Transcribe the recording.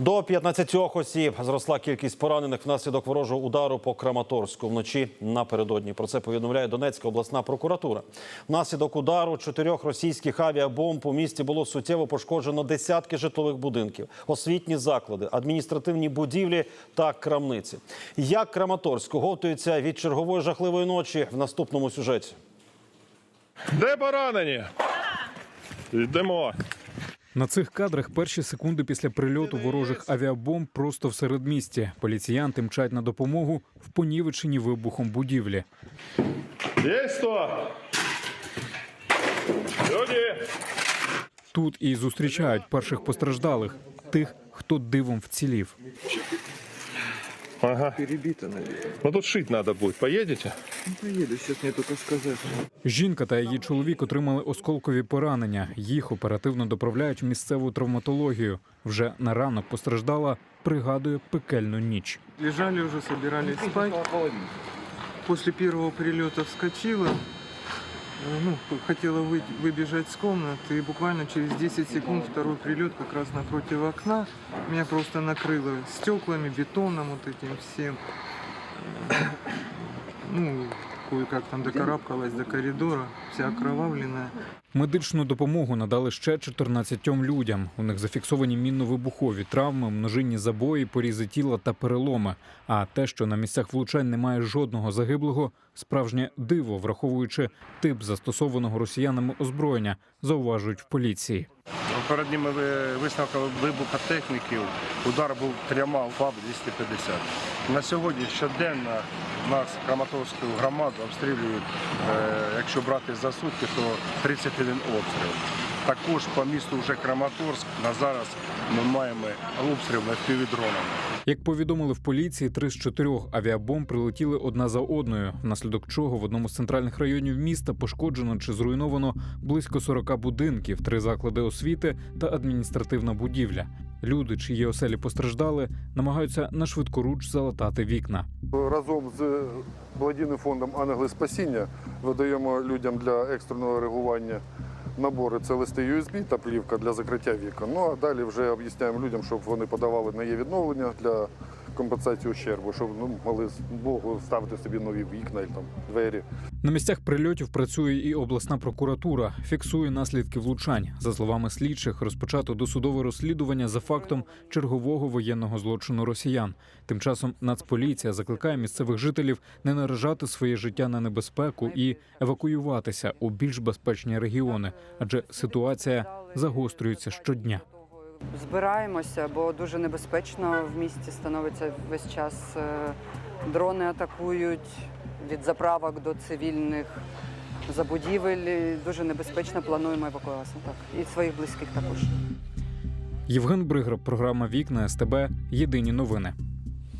До 15 осіб зросла кількість поранених внаслідок ворожого удару по Краматорську вночі напередодні. Про це повідомляє Донецька обласна прокуратура. Внаслідок удару чотирьох російських авіабомб у місті було суттєво пошкоджено десятки житлових будинків, освітні заклади, адміністративні будівлі та крамниці. Як Краматорськ готується від чергової жахливої ночі в наступному сюжеті? Де поранені? Йдемо. На цих кадрах перші секунди після прильоту ворожих авіабомб просто в середмісті. Поліціянти мчать на допомогу в понівеченні вибухом будівлі. Люди. Тут і зустрічають перших постраждалих, тих, хто дивом вцілів. Ага. Перебито, наверное. Ну тут шить надо будет. Поедете? Ну, поеду, сейчас мне только сказать. Жінка та її чоловік отримали осколкові поранення. Їх оперативно доправляють в місцеву травматологію. Вже на ранок постраждала, пригадує пекельну ніч. Лежали вже, собирались спать. После первого прилета вскочила. Э, Ну, хотела вы- выбежать с комнаты, и буквально через 10 секунд второй прилет как раз напротив окна. Меня просто накрыло стеклами, бетоном, вот этим всем. Э, Ну, кое-как там докарабкалась до коридора, вся окровавленная. Медичну допомогу надали ще 14 людям. У них зафіксовані мінно-вибухові травми, множинні забої, порізи тіла та переломи. А те, що на місцях влучань немає жодного загиблого, справжнє диво, враховуючи тип застосованого росіянами озброєння, зауважують в поліції. Попередніми ви- висновками вибухотехніків удар був трьома ФАБ-250. На сьогодні щоденно нас, Краматорську громаду, обстрілюють, е, якщо брати за сутки, то 31 обстріл. Також по місту вже Краматорськ на зараз ми маємо обстріл FPV-дронами. Як повідомили в поліції, три з чотирьох авіабомб прилетіли одна за одною, внаслідок чого в одному з центральних районів міста пошкоджено чи зруйновано близько 40 будинків, три заклади освіти та адміністративна будівля. Люди, чиї оселі постраждали, намагаються на швидкоруч залатати вікна. Разом з благодійним фондом Ангели Спасіння видаємо людям для екстреного реагування набори. Це листи USB та плівка для закриття вікон. Ну а далі вже об'ясняємо людям, щоб вони подавали на є відновлення для компенсації ущербу, щоб ну, могли Богу ставити собі нові вікна там двері. На місцях прильотів працює і обласна прокуратура, фіксує наслідки влучань. За словами слідчих, розпочато досудове розслідування за фактом чергового воєнного злочину росіян. Тим часом Нацполіція закликає місцевих жителів не наражати своє життя на небезпеку і евакуюватися у більш безпечні регіони, адже ситуація загострюється щодня. Збираємося, бо дуже небезпечно в місті становиться весь час. е, Дрони атакують від заправок до цивільних забудівель. Дуже небезпечно плануємо евакуацію. Так і своїх близьких також. Євген Бригра, програма Вікна СТБ. Єдині новини.